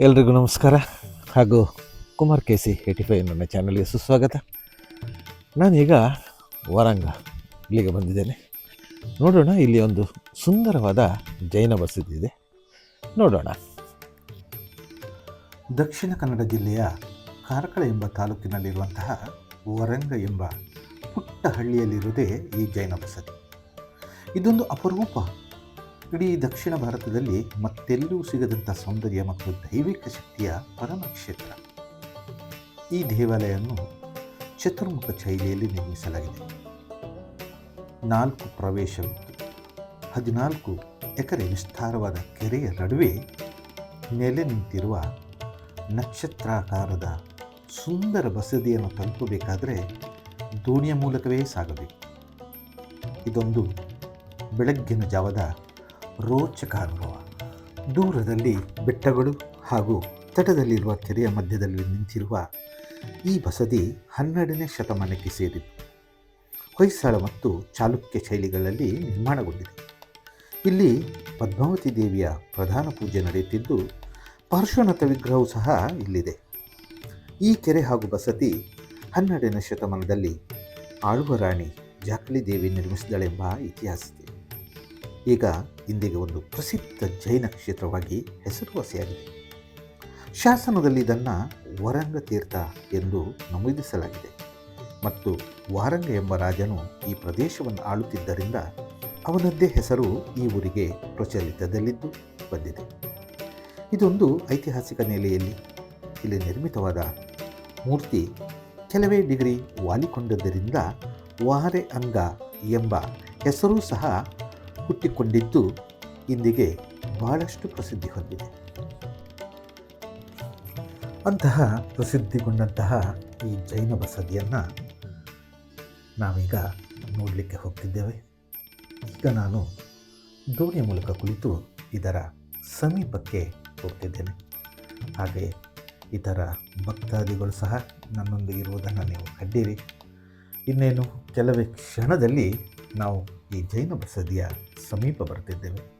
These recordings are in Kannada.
ಎಲ್ರಿಗೂ ನಮಸ್ಕಾರ. ಹಾಗೂ Kumar K C eighty five ನನ್ನ ಚಾನಲ್ಗೆ ಸುಸ್ವಾಗತ. ನಾನೀಗ ವರಂಗ ಇಲ್ಲಿಗೆ ಬಂದಿದ್ದೇನೆ. ನೋಡೋಣ ಇಲ್ಲಿ ಒಂದು ಸುಂದರವಾದ ಜೈನ ಬಸದಿ ಇದೆ. ನೋಡೋಣ. ದಕ್ಷಿಣ ಕನ್ನಡ ಜಿಲ್ಲೆಯ ಕಾರ್ಕಳ ಎಂಬ ತಾಲೂಕಿನಲ್ಲಿರುವಂತಹ ವರಂಗ ಎಂಬ ಪುಟ್ಟ ಹಳ್ಳಿಯಲ್ಲಿರುವುದೇ ಈ ಜೈನ ಬಸದಿ ಇದೊಂದು ಅಪರೂಪ ಇಡೀ ದಕ್ಷಿಣ ಭಾರತದಲ್ಲಿ ಮತ್ತೆಲ್ಲೂ ಸಿಗದಂಥ ಸೌಂದರ್ಯ ಮತ್ತು ದೈವಿಕ ಶಕ್ತಿಯ ಪರಮ ಕ್ಷೇತ್ರ. ಈ ದೇವಾಲಯವನ್ನು ಚತುರ್ಮುಖ ಶೈಲಿಯಲ್ಲಿ ನಿರ್ಮಿಸಲಾಗಿದೆ. ನಾಲ್ಕು ಪ್ರವೇಶವಿತ್ತು ಹದಿನಾಲ್ಕು ಎಕರೆ ವಿಸ್ತಾರವಾದ ಕೆರೆಯ ನಡುವೆ ನೆಲೆ ನಿಂತಿರುವ ನಕ್ಷತ್ರಾಕಾರದ ಸುಂದರ ಬಸದಿಯನ್ನು ತಲುಪಬೇಕಾದರೆ ದೋಣಿಯ ಮೂಲಕವೇ ಸಾಗಬೇಕು. ಇದೊಂದು ಬೆಳಗ್ಗಿನ ಜಾವದ ರೋಚಕ ಅನುಭವ. ದೂರದಲ್ಲಿ ಬೆಟ್ಟಗಳು ಹಾಗೂ ತಟದಲ್ಲಿರುವ ಕೆರೆಯ ಮಧ್ಯದಲ್ಲಿ ನಿಂತಿರುವ ಈ ಬಸದಿ ಹನ್ನೆರಡನೇ ಶತಮಾನಕ್ಕೆ ಸೇರಿದ್ದು ಹೊಯ್ಸಳ ಮತ್ತು ಚಾಲುಕ್ಯ ಶೈಲಿಗಳಲ್ಲಿ ನಿರ್ಮಾಣಗೊಂಡಿದೆ. ಇಲ್ಲಿ ಪದ್ಮಾವತಿ ದೇವಿಯ ಪ್ರಧಾನ ಪೂಜೆ ನಡೆಯುತ್ತಿದ್ದು ಪಾರ್ಶ್ವನಾಥ ವಿಗ್ರಹವು ಸಹ ಇಲ್ಲಿದೆ. ಈ ಕೆರೆ ಹಾಗೂ ಬಸದಿ ಹನ್ನೆರಡನೇ ಶತಮಾನದಲ್ಲಿ ಆಳುವ ರಾಣಿ ಜಾಕಲಿ ದೇವಿ ನಿರ್ಮಿಸಿದಳೆಂಬ ಇತಿಹಾಸ ಇದೆ ಈಗ ಇಂದಿಗೆ ಒಂದು ಪ್ರಸಿದ್ಧ ಜೈನ ಕ್ಷೇತ್ರವಾಗಿ ಹೆಸರುವಾಸಿಯಾಗಿದೆ ಶಾಸನದಲ್ಲಿ ಇದನ್ನು ವರಂಗ ತೀರ್ಥ ಎಂದು ನಮೂದಿಸಲಾಗಿದೆ. ಮತ್ತು ವಾರಂಗ ಎಂಬ ರಾಜನು ಈ ಪ್ರದೇಶವನ್ನು ಆಳುತ್ತಿದ್ದರಿಂದ ಅವನದ್ದೇ ಹೆಸರು ಈ ಊರಿಗೆ ಪ್ರಚಲಿತದಲ್ಲಿದ್ದು ಬಂದಿದೆ. ಇದೊಂದು ಐತಿಹಾಸಿಕ ನೆಲೆಯಲ್ಲಿ ಇಲ್ಲಿ ನಿರ್ಮಿತವಾದ ಮೂರ್ತಿ ಕೆಲವೇ ಡಿಗ್ರಿ ವಾಲಿಕೊಂಡದ್ದರಿಂದ ವಾರೆ ಅಂಗ ಎಂಬ ಹೆಸರೂ ಸಹ ಹುಟ್ಟಿಕೊಂಡಿದ್ದು ಇಂದಿಗೆ ಬಹಳಷ್ಟು ಪ್ರಸಿದ್ಧಿ ಹೊಂದಿದೆ. ಅಂತಹ ಪ್ರಸಿದ್ಧಿಗೊಂಡಂತಹ ಈ ಜೈನ ಬಸದಿಯನ್ನು ನಾವೀಗ ನೋಡಲಿಕ್ಕೆ ಹೋಗ್ತಿದ್ದೇವೆ. ಈಗ ನಾನು ದೋಣಿಯ ಮೂಲಕ ಕುಳಿತು ಇದರ ಸಮೀಪಕ್ಕೆ ಹೋಗ್ತಿದ್ದೇನೆ. ಹಾಗೆ ಇತರ ಭಕ್ತಾದಿಗಳು ಸಹ ನನ್ನೊಂದಿಗೆ ಇರುವುದನ್ನು ನೀವು ಕಂಡೀರಿ. ಇನ್ನೇನು ಕೆಲವೇ ಕ್ಷಣದಲ್ಲಿ ನಾವು ಈ ಜೈನ ಬಸದಿಯ ಸಮೀಪ ಬರ್ತಿದ್ದೇವೆ.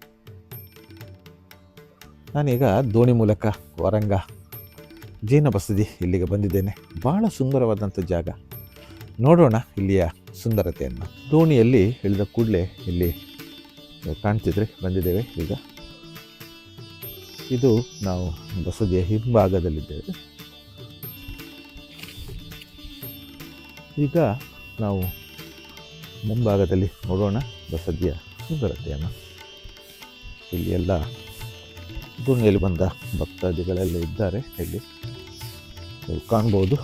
ನಾನೀಗ ದೋಣಿ ಮೂಲಕ ವರಂಗ ಜೈನ ಬಸದಿ ಇಲ್ಲಿಗೆ ಬಂದಿದ್ದೇನೆ. ಭಾಳ ಸುಂದರವಾದಂಥ ಜಾಗ. ನೋಡೋಣ ಇಲ್ಲಿಯ ಸುಂದರತೆಯನ್ನು. ದೋಣಿಯಲ್ಲಿ ಇಳಿದ ಕೂಡಲೇ ಇಲ್ಲಿ ಕಾಣ್ತಿದ್ರೆ ಬಂದಿದ್ದೇವೆ ಈಗ. ಇದು ನಾವು ಬಸದಿಯ ಹಿಂಭಾಗದಲ್ಲಿದ್ದೇವೆ. ಈಗ ನಾವು ಮುಂಭಾಗದಲ್ಲಿ ನೋಡೋಣ ಬಸದಿಯ ಸುಂದರತೆಯನ್ನು. ಇಲ್ಲಿ ಎಲ್ಲ ದೋಣಿಯಲ್ಲಿ ಬಂದ ಭಕ್ತಾದಿಗಳೆಲ್ಲ ಇದ್ದಾರೆ. ಇಲ್ಲಿ ನೀವು ಕಾಣ್ಬೋದು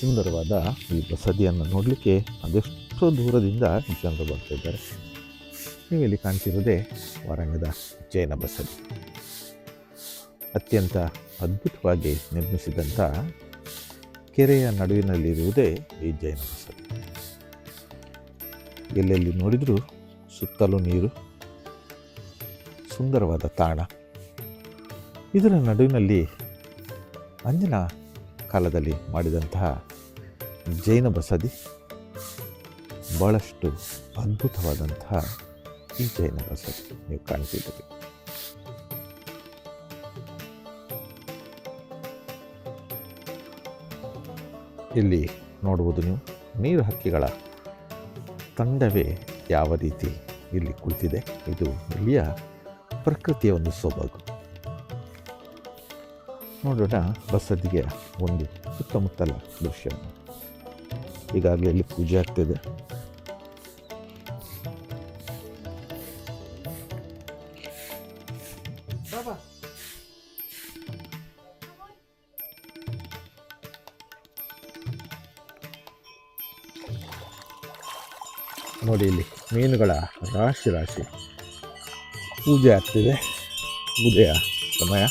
ಸುಂದರವಾದ ಈ ಬಸದಿಯನ್ನು ನೋಡಲಿಕ್ಕೆ ಅದೆಷ್ಟೋ ದೂರದಿಂದ ಜನರು ಬರ್ತಿದ್ದಾರೆ ನೀವು ಇಲ್ಲಿ ಕಾಣ್ತಿರೋದೇ ವಾರಂಗದ ಜೈನ ಬಸದಿ. ಅತ್ಯಂತ ಅದ್ಭುತವಾಗಿ ನಿರ್ಮಿಸಿದಂಥ ಕೆರೆಯ ನಡುವಿನಲ್ಲಿರುವುದೇ ಈ ಜೈನ ಬಸದಿ. ಎಲ್ಲೆಲ್ಲಿ ನೋಡಿದರೂ ಸುತ್ತಲೂ ನೀರು, ಸುಂದರವಾದ ತಾಣ. ಇದರ ನಡುವಿನಲ್ಲಿ ಅಂದಿನ ಕಾಲದಲ್ಲಿ ಮಾಡಿದಂತಹ ಜೈನ ಬಸದಿ ಭಾಳಷ್ಟು ಅದ್ಭುತವಾದಂತಹ ಈ ಜೈನ ಬಸದಿ ನೀವು ಕಾಣ್ತಿದ್ದೀರಿ. ಇಲ್ಲಿ ನೋಡುವುದು ನೀವು ನೀರು ಹಕ್ಕಿಗಳ ತಂಡವೇ ಯಾವ ರೀತಿ ಇಲ್ಲಿ ಕುಳಿತಿದೆ? ಇದು ಇಲ್ಲಿಯ ಪ್ರಕೃತಿಯ ಒಂದು ಸೊಬಗು. ನೋಡೋಣ ಬಸದಿಗೆ ಒಂದು ಸುತ್ತಮುತ್ತಲ ದೃಶ್ಯ. ಈಗಾಗಲೇ ಇಲ್ಲಿ ಪೂಜೆ ಆಗ್ತಿದೆ. ನೋಡಿ ಇಲ್ಲಿ ಮೀನುಗಳ ರಾಶಿ ರಾಶಿ. ಪೂಜೆ ಆಗ್ತಿದೆ. ಪೂಜೆಯ ಸಮಯ.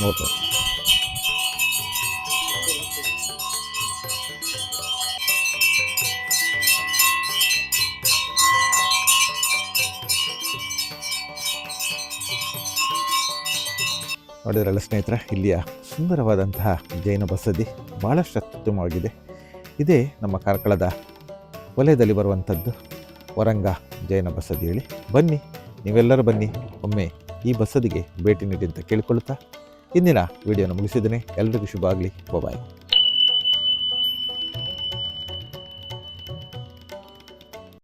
ನೋಡ್ತಾ ನೋಡಿದ್ರಲ್ಲ ಸ್ನೇಹಿತರೆ, ಇಲ್ಲಿಯ ಸುಂದರವಾದಂತಹ ಜೈನ ಬಸದಿ ಭಾಳಷ್ಟು ಅತ್ಯುತ್ತಮವಾಗಿದೆ. ಇದೇ ನಮ್ಮ ಕಾರ್ಕಳದ ವಲಯದಲ್ಲಿ ಬರುವಂಥದ್ದು. ವರಂಗ ಜೈನ ಬಸದಿ ಹೇಳಿ. ಬನ್ನಿ, ನೀವೆಲ್ಲರೂ ಬನ್ನಿ. ಒಮ್ಮೆ ಈ ಬಸದಿಗೆ ಭೇಟಿ ನೀಡಿ ಅಂತ ಕೇಳಿಕೊಳ್ಳುತ್ತಾ. ಇಂದಿನ ವಿಡಿಯೋನ ಮುಗಿಸಿದ್ದೇನೆ. ಎಲ್ರಿಗೂ ಶುಭ ಆಗಲಿ. ಬಾಯ್